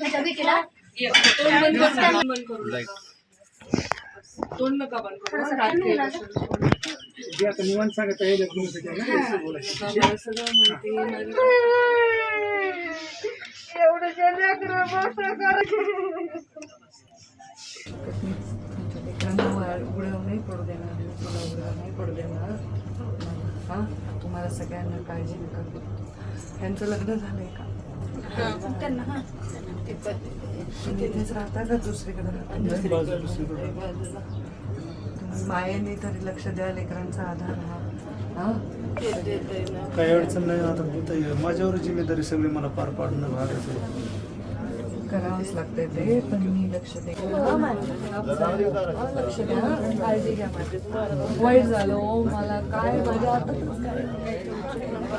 तुमच्या तोंड नका, बंद निवांत सांगत उघड्यावर नाही? पडू देणार मी तुला उघड्यावर नाही पडू देणार. हा? तुम्हाला सगळ्यांना काळजी नका. त्यांचं लग्न झालंय का? तिथेच हा राहता का दुसरीकडे दुसरीकडे. तुम्ही मायेने तरी लक्ष द्या लेकरांचा आधार हा काही अडचण नाही आता ताई, माझ्यावर जिम्मेदारी सगळी मला पार पाडणं भागाचं आहे. करावंच लागतंय ते पण मी लक्ष दे. लक्ष द्या. काळजी घ्या माझी. वाईट झालं मला काय माझ्या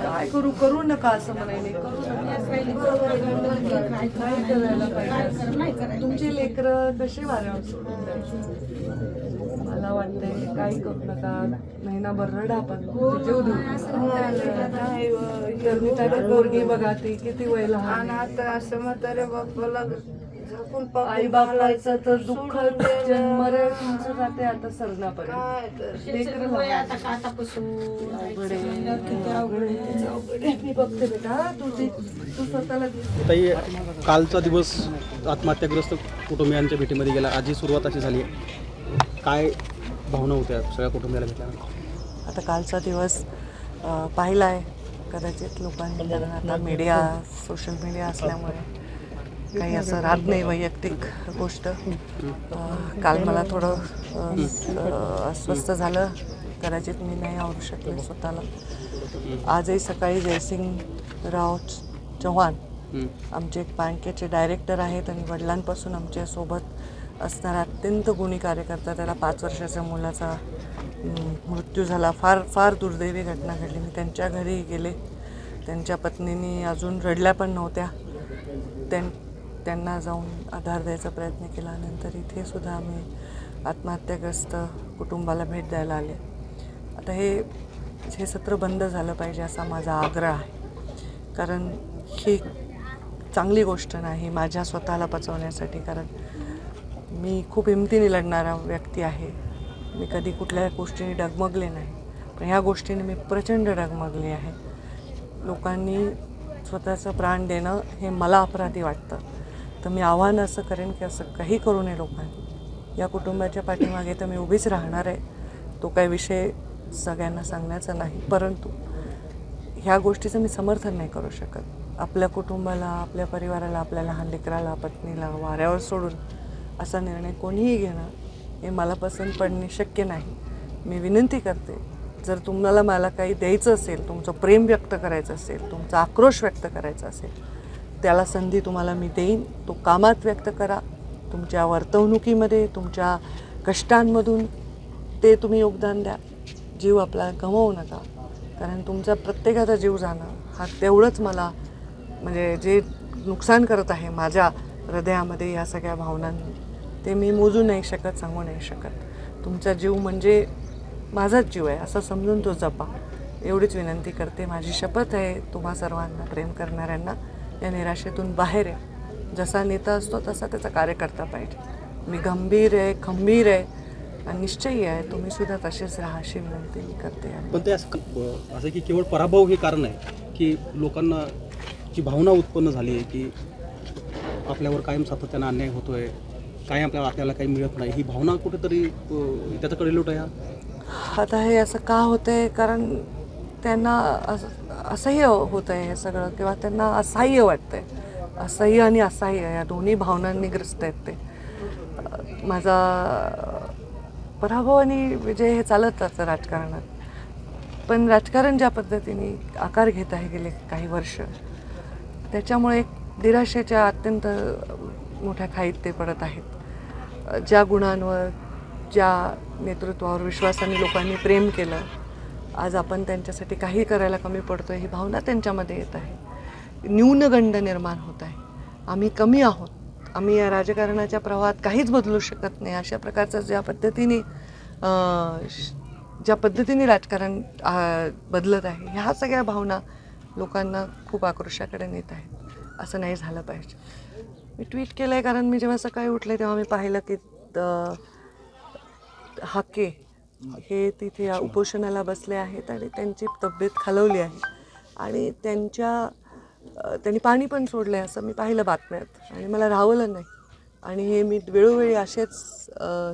काय करू करू नका असं म्हणायले. करू करायला पाहिजे. तुमचे लेकरं कसे वाऱ्यावर सोडून द्यायचे. मला वाटतंय काही करू नका महिनाभर रडा पण. जीव देऊ तर मी त्याला पोरगी बघा ती किती वय लहान. आता असं म्हाताऱ्या बापाला झाकून आई बापाचं तर दुःख तुमचं जाते आता सरणापर्यंत लेकरं लहान. आता काटापासून अवघड आहे. अवघड आहे. मी बघते बेटा तू ते तू स्वतःला दिसते ताई कालचा दिवस आत्महत्याग्रस्त कुटुंबियांच्या भेटीमध्ये गेला. आजही सुरुवात अशी झाली. आहे काय भावना होत्या सगळ्या कुटुंबियाला भेटल्यानंतर आता कालचा दिवस पाहिला आहे कदाचित लोकांनी आता मीडिया सोशल मीडिया असल्यामुळे काही असं राहत नाही वैयक्तिक गोष्ट. काल मला थोडं अस्वस्थ झालं. कदाचित मी नाही आवरू शकले स्वतःला. आजही सकाळी जयसिंगराव चव्हाण हं. आमचे एक बँकेचे डायरेक्टर आहेत आणि वडिलांपासून आमच्यासोबत असणारा अत्यंत गुणी कार्यकर्ता त्याला पाच वर्षाच्या मुलाचा मृत्यू झाला. फार फार दुर्दैवी घटना घडली. मी त्यांच्या घरी गेले. त्यांच्या पत्नीनी अजून रडल्या पण नव्हत्या. त्यां त्यांना जाऊन आधार द्यायचा प्रयत्न केला. नंतर इथे सुद्धा आम्ही आत्महत्याग्रस्त कुटुंबाला भेट द्यायला आले. आता हे हे सत्र बंद झालं पाहिजे असा माझा आग्रह आहे. कारण ही चांगली गोष्ट नाही माझ्या स्वतःला पचवण्यासाठी. कारण मी खूप हिमतीने लढणारा व्यक्ती आहे. मी कधी कुठल्या गोष्टीने डगमगले नाही. पण ह्या गोष्टीने मी प्रचंड डगमगले आहे. लोकांनी स्वतःचं प्राण देणं हे मला अपराधी वाटतं. तर मी आव्हान असं करेन की असं काही करू नये लोकांनी. या कुटुंबाच्या पाठीमागे तर मी उभीच राहणार आहे. तो काही विषय सगळ्यांना सांगण्याचा नाही. परंतु ह्या गोष्टीचं मी समर्थन नाही करू शकत. आपल्या कुटुंबाला आपल्या परिवाराला आपल्या लहान लेकराला पत्नीला वाऱ्यावर सोडून असा निर्णय कोणीही घेणं हे मला पसंत पडणे शक्य नाही. मी विनंती करते जर तुम्हाला मला काही द्यायचं असेल तुमचं प्रेम व्यक्त करायचं असेल तुमचा आक्रोश व्यक्त करायचा असेल त्याला संधी तुम्हाला मी देईन. तो कामात व्यक्त करा. तुमच्या वर्तवणुकीमध्ये तुमच्या कष्टांमधून ते तुम्ही योगदान द्या. जीव आपला गमवू नका. कारण तुमचा प्रत्येकाचा जीव जाणं हा तेवढंच मला म्हणजे जे नुकसान करत आहे माझ्या हृदयामध्ये या सगळ्या भावनांनी. ते मी मोजू नाही शकत सांगू नाही शकत. तुमचा जीव म्हणजे माझाच जीव आहे असं समजून तो जपा. एवढीच विनंती करते. माझी शपथ आहे तुम्हा सर्वांना प्रेम करणाऱ्यांना. या निराशेतून बाहेर आहे जसा नेता असतो तसा त्याचा कार्यकर्ता पाहिजे. मी गंभीर आहे खंबीर आहे आणि निश्चयी आहे तुम्ही सुद्धा तसेच राहा अशी विनंती मी करते पण ते असं असं की केवळ पराभव हे कारण आहे की लोकांना जी भावना उत्पन्न झाली आहे की आपल्यावर कायम सातत्यानं अन्याय होतोय काय आपल्याला आपल्याला काही मिळत नाही? ही भावना कुठेतरी अ, त्याचा कडेलोट आहे आता हे असं का होतं आहे कारण त्यांना असं असह्य होतं आहे हे सगळं किंवा त्यांना असह्य वाटतं आहे असह्य आणि असह्य या दोन्ही भावनांनी ग्रस्त आहेत ते. माझा पराभव आणि विजय हे चालत असतं राजकारणात. पण राजकारण ज्या पद्धतीने आकार घेत आहे गेले काही वर्ष त्याच्यामुळे एक निराशेच्या अत्यंत मोठ्या खाईत ते पडत आहेत. ज्या गुणांवर ज्या नेतृत्वावर विश्वासाने लोकांनी प्रेम केलं आज आपण त्यांच्यासाठी काही करायला कमी पडतो ही भावना त्यांच्यामध्ये येत आहे. न्यूनगंड निर्माण होत आहे. आम्ही कमी आहोत. आम्ही या राजकारणाच्या प्रवाहात काहीच बदलू शकत नाही. अशा प्रकारचं ज्या पद्धतीने श- ज्या पद्धतीने राजकारण बदलत आहे ह्या सगळ्या भावना लोकांना खूप आक्रोशाकडे नेत आहेत. असं नाही झालं पाहिजे. मी ट्विट केलं आहे कारण मी जेव्हा सकाळी उठले तेव्हा मी पाहिलं की हाके हे तिथे उपोषणाला बसले आहेत आणि त्यांची तब्येत खालवली आहे. आणि त्यांच्या त्यांनी पाणी पण सोडलं आहे असं मी पाहिलं बातम्यात. आणि मला राहवलं नाही. आणि हे मी वेळोवेळी असेच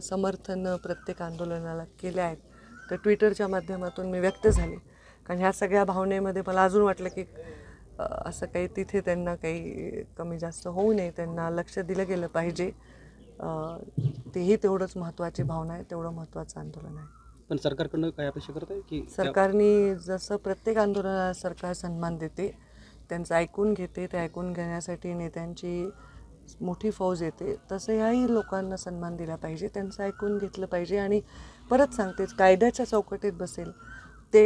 समर्थन प्रत्येक आंदोलनाला केले आहेत. तर ट्विटरच्या माध्यमातून मी व्यक्त झाले. कारण ह्या सगळ्या भावनेमध्ये मला अजून वाटलं की असं काही तिथे त्यांना काही कमी जास्त होऊ नये त्यांना लक्ष दिलं गेलं पाहिजे. तेही तेवढंच महत्त्वाची भावना आहे तेवढं महत्त्वाचं आंदोलन आहे. पण सरकारकडनं काय अपेक्षा करत आहे की सरकारने जसं प्रत्येक आंदोलनाला सरकार सन्मान देते त्यांचं ऐकून घेते ते ऐकून घेण्यासाठी नेत्यांची मोठी फौज येते तसं ह्याही लोकांना सन्मान दिला पाहिजे त्यांचं ऐकून घेतलं पाहिजे आणि परत सांगतेच कायद्याच्या चौकटीत बसेल ते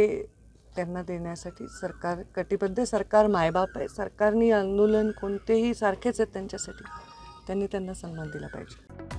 त्यांना देण्यासाठी सरकार कटिबद्ध सरकार मायबाप आहे. सरकारनी आंदोलन कोणतेही सारखेच आहेत त्यांच्यासाठी त्यांनी त्यांना सन्मान दिला पाहिजे.